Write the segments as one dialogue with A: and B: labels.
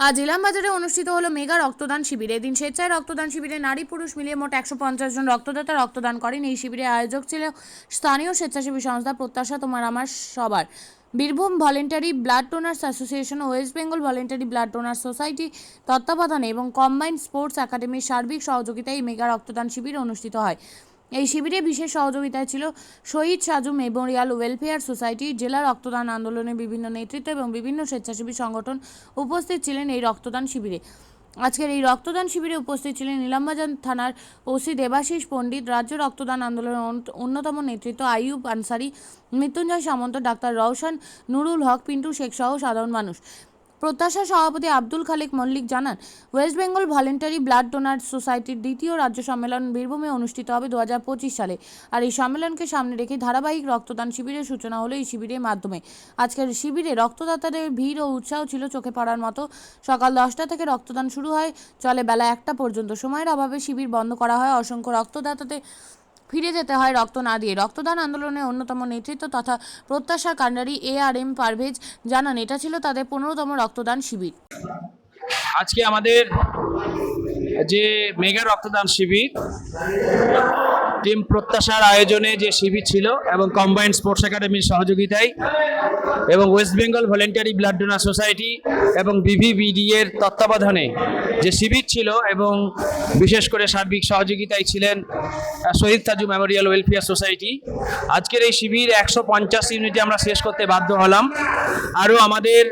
A: আজ ইলামবাজারে অনুষ্ঠিত হলো মেগা রক্তদান শিবির। এদিন স্বেচ্ছায় রক্তদান শিবিরে নারী পুরুষ মিলিয়ে মোট একশো পঞ্চাশ জন রক্তদাতা রক্তদান করেন। এই শিবিরের আয়োজক ছিল স্থানীয় স্বেচ্ছাসেবী সংস্থা প্রত্যাশা তোমার আমার সবার। Birbhum voluntary blood donors association ও West Bengal voluntary blood donors society, তত্ত্বাবধানে এবং কম্বাইন্ড স্পোর্টস একাডেমির সার্বিক সহযোগিতায় এই মেগা রক্তদান শিবির অনুষ্ঠিত হয়। এই শিবিরে বিশেষ সহযোগিতায় ছিল Shahid Saju memorial welfare society, জেলা রক্তদান আন্দোলনে বিভিন্ন নেতৃত্ব এবং বিভিন্ন স্বেচ্ছাসেবী সংগঠন উপস্থিত ছিলেন এই রক্তদান শিবিরে। আজকের এই রক্তদান শিবিরে উপস্থিত ছিলেন নীলামবাজার থানার ওসি দেবাশিস পণ্ডিত, রাজ্য রক্তদান আন্দোলনের অন্যতম নেতৃত্ব আইয়ুব আনসারি, মৃত্যুঞ্জয় সামন্ত, ডাক্তার রওশন নুরুল হক, পিন্টু শেখ সহ সাধারণ মানুষ। প্রত্যাশা সভাপতি আব্দুল খালেক মল্লিক জানান, West Bengal voluntary blood donor সোসাইটির দ্বিতীয় রাজ্য সম্মেলন বীরভূমে অনুষ্ঠিত হবে দু হাজার পঁচিশ সালে। আর এই সম্মেলনকে সামনে রেখে ধারাবাহিক রক্তদান শিবিরের সূচনা হলো এই শিবিরের মাধ্যমে। আজকের শিবিরে রক্তদাতাদের ভিড় ও উৎসাহ ছিল চোখে পড়ার মতো। সকাল দশটা থেকে রক্তদান শুরু হয়, চলে বেলা একটা পর্যন্ত। সময়ের অভাবে শিবির বন্ধ করা হয়। অসংখ্য রক্তদাতাদের ফিরে যেতে হয় রক্ত না দিয়ে। রক্তদান আন্দোলনের অন্যতম নেতৃত্ব তথা প্রত্যাশা কান্ডারি এ আর এম পারভেজ জানান, এটা ছিল তাদের পনেরোতম রক্তদান শিবির।
B: আজকে আমাদের যে মেগা রক্তদান শিবির টিম প্রত্যাশার আয়োজনে যে শিবির ছিল এবং কম্বাইন্ড স্পোর্টস একাডেমির সহযোগিতায় এবং West Bengal voluntary blood donor society এবং বিভিবিডি এর তত্ত্বাবধানে যে শিবির ছিল এবং বিশেষ করে সার্বিক সহযোগিতায় ছিলেন Shahid Taju memorial welfare society আজকের এই শিবির একশো পঞ্চাশ ইউনিটে আমরা শেষ করতে বাধ্য হলাম। আরও আমাদের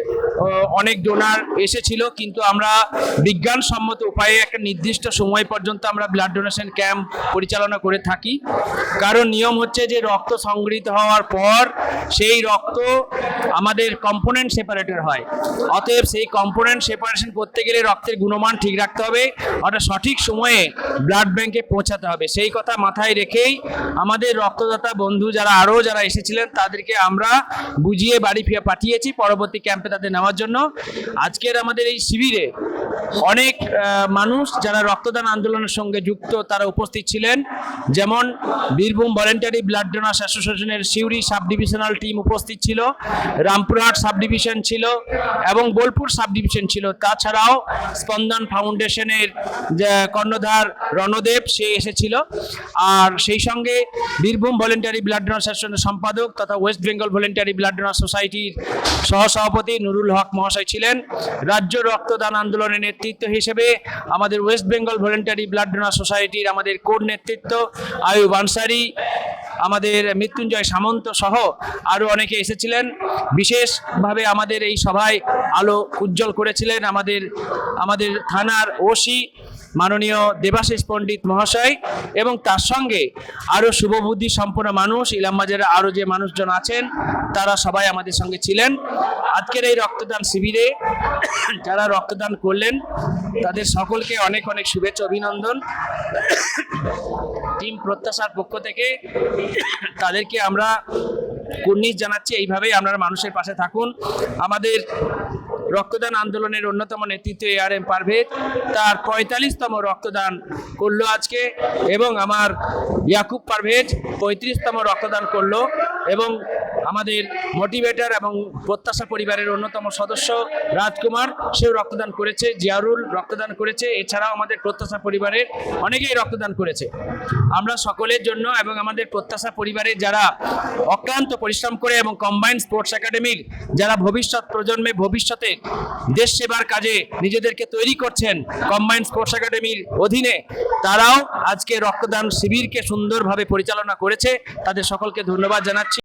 B: অনেক ডোনার এসেছিল, কিন্তু আমরা বিজ্ঞানসম্মত উপায়ে একটা নির্দিষ্ট সময় পর্যন্ত আমরা ব্লাড ডোনেশন ক্যাম্প পরিচালনা করে থাকি। কারণ নিয়ম হচ্ছে যে রক্ত সংগৃহীত হওয়ার পর সেই রক্ত আমাদের কম্পোনেন্ট সেপারেটর হয়। অতএব সেই কম্পোনেন্ট সেপারেশন করতে গেলে রক্তের গুণমান ঠিক রাখতে হবে, অর্থাৎ সঠিক সময়ে ব্লাড ব্যাংকে পৌঁছাতে হবে। সেই কথা মাথায় রেখেই আমাদের রক্তদাতা বন্ধু যারা আরও যারা এসেছিলেন, তাদেরকে আমরা বুঝিয়ে বাড়ি ফিরে পাঠিয়েছি। পরবর্তী ক্যাম্পে তাদের নেওয়ার জন্য আজকের আমাদের এই শিবিরে অনেক মানুষ যারা রক্তদান আন্দোলনের সঙ্গে যুক্ত, তারা উপস্থিত ছিলেন। যেমন বীরভূম ভলেন্টারি ব্লাড ডোনার্স অ্যাসোসিয়েশনের সিউড়ি সাব ডিভিশনাল টিম উপস্থিত ছিল, রামপুরহাট সাব ডিভিশন ছিল এবং বোলপুর সাব ডিভিশন ছিল। তাছাড়াও স্পন্দন ফাউন্ডেশনের কর্ণধার রণদেব, সে এসেছিল। আর সেই সঙ্গে বীরভূম ভলেন্টারি ব্লাড ডোনার অ্যাসোসিয়েশনের সম্পাদক তথা West Bengal voluntary blood donor সোসাইটির সহসভাপতি নুরুল হক মহাশয় ছিলেন। রাজ্য রক্তদান আন্দোলনের নেতৃত্ব হিসেবে আমাদের West Bengal voluntary blood donor সোসাইটির আমাদের কোর নেতৃত্ব আয়ু বানসারি আমাদের মৃত্যুঞ্জয় সামন্ত সহ আরও অনেকে এসেছিলেন। বিশেষভাবে আমাদের এই সভায় আলো উজ্জ্বল করেছিলেন আমাদের আমাদের থানার ওসি মাননীয় দেবাশিস পণ্ডিত মহাশয় এবং তার সঙ্গে আরও শুভবুদ্ধি সম্পন্ন মানুষ ইলামবাজারে আরও যে মানুষজন আছেন, তারা সবাই আমাদের সঙ্গে ছিলেন। আজকের এই রক্তদান শিবিরে যারা রক্তদান করলেন, তাদের সকলকে অনেক অনেক শুভেচ্ছা, অভিনন্দন। টিম প্রত্যাশার পক্ষ থেকে তাদেরকে আমরা কুর্নিশ জানাচ্ছি, এইভাবেই আপনারা মানুষের পাশে থাকুন। আমাদের রক্তদান আন্দোলনের অন্যতম নেতৃত্ব এ আর এম পারভেজ। তার পঁয়তাল্লিশতম রক্তদান করল আজকে এবং আমার ইয়াকুব পারভেজ পঁয়ত্রিশতম রক্তদান করল এবং আমাদের মোটিভেটর এবং প্রত্যাশা পরিবারের অন্যতম সদস্য রাজকুমার, সেও রক্তদান করেছে, জিয়ারুল রক্তদান করেছে, এছাড়াও আমাদের প্রত্যাশা পরিবারের অনেকেই রক্তদান করেছে। আমরা সকলের জন্য এবং আমাদের প্রত্যাশা পরিবারের যারা অক্লান্ত পরিশ্রম করে এবং কম্বাইন্ড স্পোর্টস একাডেমির যারা ভবিষ্যৎ প্রজন্মে ভবিষ্যতে দেশ সেবার কাজে নিজেদেরকে তৈরি করছেন কম্বাইন্ড স্পোর্টস একাডেমির অধীনে, তারাও আজকে রক্তদান শিবিরকে সুন্দরভাবে পরিচালনা করেছে। তাদের সকলকে ধন্যবাদ জানাচ্ছি।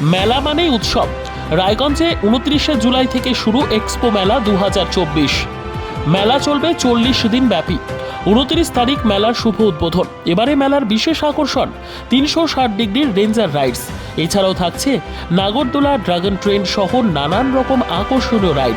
C: মেলা মানেই উৎসব। রায়গঞ্জে উনত্রিশে জুলাই থেকে শুরু এক্সপো মেলা দু হাজার চব্বিশ। মেলা চলবে চল্লিশ দিন ব্যাপী। উনত্রিশ তারিখ মেলার শুভ উদ্বোধন। এবারে মেলার বিশেষ আকর্ষণ, তিনশো ষাট ডিগ্রির রেঞ্জার রাইডস। এছাড়াও থাকছে নাগরদোলা ড্রাগন ট্রেন সহ নানান রকম আকর্ষণীয় রাইড।